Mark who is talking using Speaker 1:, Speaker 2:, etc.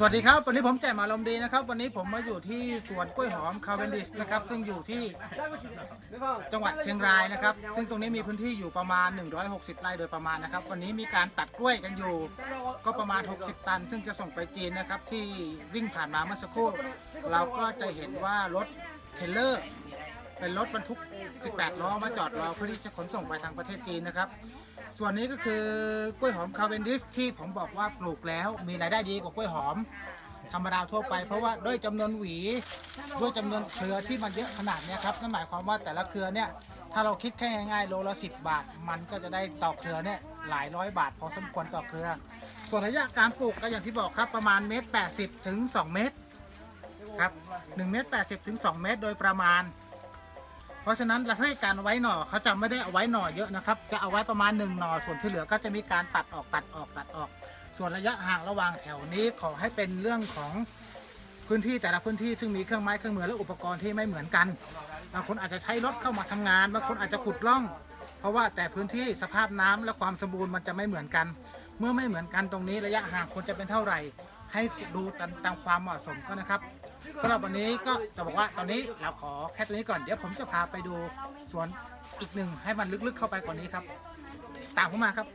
Speaker 1: สวัสดีครับ วันนี้ผมแจ่มอารมณ์ดีนะครับ วันนี้ผมมาอยู่ที่สวนกล้วยหอมคาเวนดิชนะครับ ซึ่งอยู่ที่จังหวัดเชียงรายนะครับ ซึ่งตรงนี้มีพื้นที่อยู่ประมาณ 160 ไร่โดยประมาณนะครับ วันนี้มีการตัดกล้วยกันอยู่ ก็ประมาณ 60 ตัน ซึ่งจะส่งไปจีนนะครับ ที่วิ่งผ่านมาเมื่อสักครู่ เราก็จะเห็นว่ารถเทรลเลอร์ เป็นรถบรรทุก 18 ล้อมาจอดรอเพื่อที่จะขนส่งไปทางประเทศจีนนะครับ ส่วนนี้ก็คือกล้วยหอมคาเวนดิสที่ผมบอกว่าปลูกแล้ว มีรายได้ดีกว่ากล้วยหอม ธรรมดาทั่วไป เพราะว่าด้วยจำนวนหวีด้วยจำนวนเครือที่มันเยอะขนาดเนี้ยครับนั่นหมายความว่าแต่ละเครือเนี่ยถ้าเราคิดแค่ง่ายๆโลละ10บาท มันก็จะได้ต่อเครือเนี่ยหลายร้อยบาทพอสมควรต่อเครือ ส่วนระยะการปลูกก็อย่างที่บอกครับประมาณเมตร80ถึง2เมตรครับ1เมตร80ถึง2เมตรโดยประมาณ ราะฉะนั้นเราให้การไว้หน่อเขาจะไม่ได้เอาไว้หน่อเยอะนะครับ จะเอาไว้ประมาณหนึ่งหน่อส่วนที่เหลือก็จะมีการตัดออกตัดออกตัดออก ส่วนระยะห่างระหว่างแถวนี้ขอให้เป็นเรื่องของพื้นที่แต่ละพื้นที่ซึ่งมีเครื่องไม้เครื่องมือและอุปกรณ์ที่ไม่เหมือนกันบางคนอาจจะใช้รถเข้ามาทำงานบางคนอาจจะขุดร่อง เพราะว่าแต่พื้นที่สภาพน้ำและความสมบูรณ์มันจะไม่เหมือนกัน เมื่อไม่เหมือนกันตรงนี้ระยะห่างควรจะเป็นเท่าไหร่ ให้ดูตามความเหมาะสมก็นะครับ สำหรับวันนี้ก็จะบอกว่าตอนนี้เราขอแค่ตัวนี้ก่อนเดี๋ยวผมจะพาไปดูสวนอีกหนึ่งให้มันลึกๆเข้าไปกว่านี้ครับ ตามผมมาครับ